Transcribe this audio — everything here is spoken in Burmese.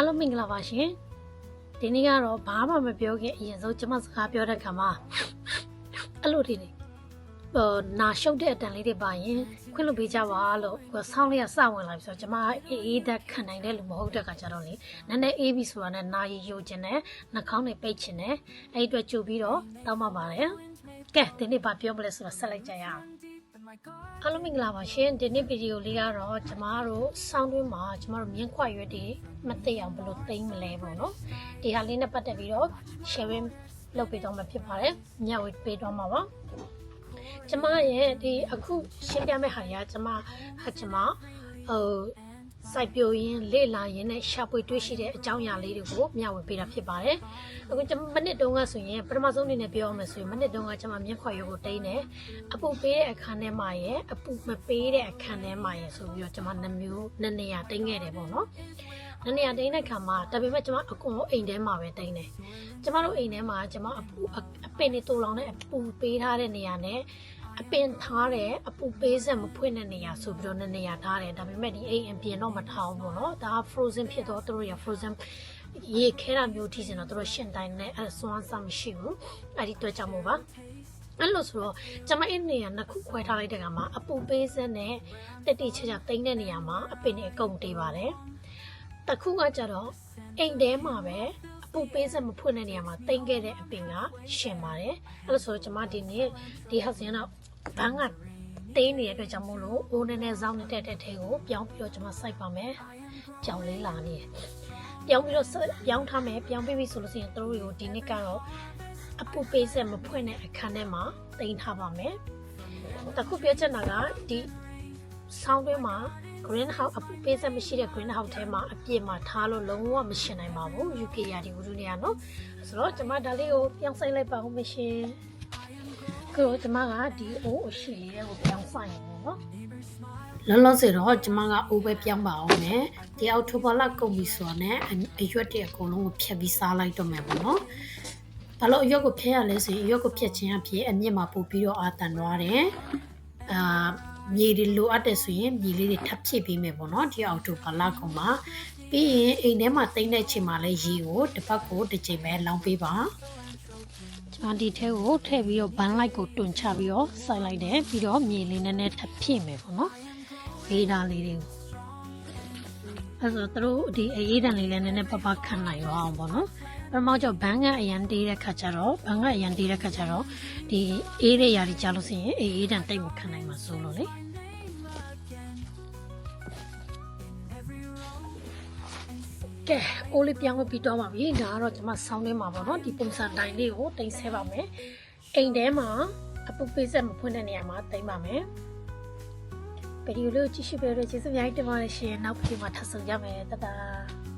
အားလုံးမင်္ဂလာပါရှင်ဒီနေ့ကတော့ဘာမှမပြောခင်အရင်ဆုံးကျွန်မစကားပြောတဲ့ခါမှာအဲ့လိုဒီနေဟိုနာရှုပ်တဲ့အတန်လေးတွေပါရင်ခွင့်လွှတ်ပေးကြပါလို့ဟိုဆောင်းလေးကစဝင်လာပြီဆိုတော့ကျွန်မအေးအေးသက်ခံနိုင်တဲ့လူမဟုတ်တဲ့ခါကျတော့လေနည်းနည်းအေးပြီဆိုတာနဲ့နာရီယိုကျင်တယ်နှာခေါင်းတွေပိတ်ချင်တယ်အဲ့ဒီအတွက်ကြိုပြီးတော့တောင်းပပါတယ်ကဲဒီနေ့ဘာပြောမလဲဆိုတော့ဆက်လိုက်ကြရအောင် အားလုံးမင်္ဂလာပါရှင်ဒီနေ့ဗီဒီယိုလေးကတော့ကျမတို့စောင်းတွင်းမှာကျမတို့မြင်းခွရွက်တွေမသိအောင်ဘယ်လိုသိမ်းမလဲပေါ့နော်ဒီဟာလေးနဲ့ပတ်သက်ပြီးတော့ sharing လုပ်ပေးတော့မှာဖြစ်ပါတယ်ညဝေပေးတော့မှာပါကျမရဲ့ဒီအခုရှင်းပြမယ့်ဟာတွေကကျမဟာကျမဟို စိုက်ပျိုးရင်းလေ့လာရင်းနဲ့ရှာဖွေတွေ့ရှိတဲ့အကြောင်းအရာလေးတွေကိုမျှဝေပေးတာဖြစ်ပါတယ်အခုကျမမနစ်တုန်းကဆိုရင်ပထမဆုံးအနေနဲ့ပြောရမယ်ဆိုရင်မနစ်တုန်းကကျမမြင်းခွရွက်ကိုတိန်းတယ်အပူပေးတဲ့အခန်းထဲမှာရယ်အပူမပေးတဲ့အခန်းထဲမှာရယ်ဆိုပြီးတော့ကျွန်မနှမျိုးနှစ်နေရာတင်းခဲ့တယ်ပေါ့နော်နှစ်နေရာတင်းတဲ့ခါမှာဒါပေမဲ့ကျွန်မအကုန်လုံးအိမ်ထဲမှာပဲတင်းတယ်ကျွန်မတို့အိမ်ထဲမှာကျွန်မအပူအအပင်တွေတူလောင်တဲ့အပူပေးထားတဲ့နေရာနဲ့ အပင်ထားတဲ့အပူပေးဆက်မဖွင့်တဲ့နေရာဆိုပြီးတော့နှစ်နေရာထားတယ်ဒါပေမဲ့ဒီအိမ်အပြင်တော့မထားဘူးပေါ့နော်ဒါ frozen ဖြစ်တော့သူတို့ရ frozen ရေခဲတာမျိုးထိစင်တော့သူတို့ရှင်းတိုင်းနဲ့အဲဆွမ်းစားမရှိဘူးအဲ့ဒီတွေ့ကြမို့ပါအဲ့လိုဆိုတော့ကျမအဲ့နေရာနှစ်ခုခွဲထားလိုက်တဲ့ကမှာအပူပေးစက်နဲ့တက်တိချာချာတိမ့်တဲ့နေရာမှာအပင်တွေအကုန်တေးပါတယ်။တစ်ခုကကြတော့အိမ်ထဲမှာပဲအပူပေးစက်မဖွင့်တဲ့နေရာမှာတိမ့်ခဲ့တဲ့အပင်ကရှင်ပါတယ်။အဲ့လိုဆိုတော့ကျမဒီနေ့ဒီဟောက်စင်တော့ ဘန်းကတေးနေတဲ့အတွက်ကြောင့်မို့လို့အိုးနဲ့နဲ့စောင်းနေတဲ့တဲ့ထဲကိုပြောင်းပြီးတော့ကျမစိုက်ပါမယ်။ကြောင်လေးလာနေတယ်။ပြောင်းပြီးတော့ဆက်ပြောင်းထားမယ်ပြောင်းပြီးပြီဆိုလို့ရှိရင်တို့တွေကိုဒီနေ့ကတော့အပူပေးဆက်မဖွင့်တဲ့အခန်းထဲမှာတင်ထားပါမယ်။တခုပြောချင်တာကဒီဆောင်းတွင်းမှာ green house အပူပေးဆက်မရှိတဲ့ green house ထဲမှာအပြည့်မှာထားလို့လုံးဝမရှင်နိုင်ပါဘူး။ UK ရာဒီဝူဒူနေရနော်။ဆိုတော့ကျွန်မဒါလေးကိုပြောင်းဆိုင်လိုက်ပါဦးမရှင်။ ကိုကျွန်မကဒီအိုးအရှိလေးကိုပြောင်းဆိုင်ရအောင်နော်။လောလောဆယ်တော့ကျွန်မကအိုးပဲပြောင်းပါအောင်မယ်။ဒီအောက်တိုဘာလကုန်ပြီဆိုတော့ ਨੇ အရွက်တွေအကုန်လုံးကိုဖြတ်ပြီးစားလိုက်တော့မယ်ပေါ့နော်။ဘာလို့အရွက်ကိုဖျက်ရလဲဆိုရင်အရွက်ကိုဖျက်ခြင်းအဖြစ်အမြင့်မှာပို့ပြီးတော့အာတန်သွားတယ်။အာမြေတွေလိုအပ်တယ်ဆိုရင်မြေလေးတွေထပ်ဖြည့်ပေးမယ်ပေါ့နော်ဒီအောက်တိုဘာလကုန်မှာပြီးရင်အိမ်ထဲမှာတိမ့်တဲ့ချိန်မှာလဲရေကိုတစ်ပတ်ကိုတစ်ချိန်ပဲလောင်းပေးပါ ကျွန်တော်ဒီထဲကိုထည့်ပြီးတော့ဘန်းလိုက်ကိုတွန်ချပြီးတော့စိုက်လိုက်တယ်ပြီးတော့မြေလေးနည်းနည်းထပ်ဖြည့်မယ်ပေါ့နော်ဗေးသားလေးတွေကိုအဲ့ဆိုသူတို့ဒီအေးဒံလေးလည်းနည်းနည်းပပခံနိုင်ရအောင်ပေါ့နော်ပထမကျဘန်းကအရန်တေးတဲ့ခါကျတော့ဘန်းကအရန်တေးတဲ့ခါကျတော့ဒီအေးတဲ့ຢာတွေကြားလို့ဆိုရင်အေးအေးတန်တိတ်မခံနိုင်မှာစိုးလို့လေ ကဲအိုးလေးပြောင်းပြီးတော့ပါပြီဒါကတော့ကျွန်မဆောင်းထဲမှာပေါ့နော်ဒီပုံစံတိုင်းလေးကိုတင်ဆဲပါမယ်အိမ်ထဲမှာအပုပ်ပေးဆက်မဖွင့်တဲ့နေရာမှာတင်ပါမယ်ဗီဒီယိုလေးကိုကြည့်ရှုပေးလို့ကျေးဇူးအများကြီးတင်ပါတယ်ရှင်နောက်ဗီဒီယိုမှာထပ်ဆုံကြမယ်တတား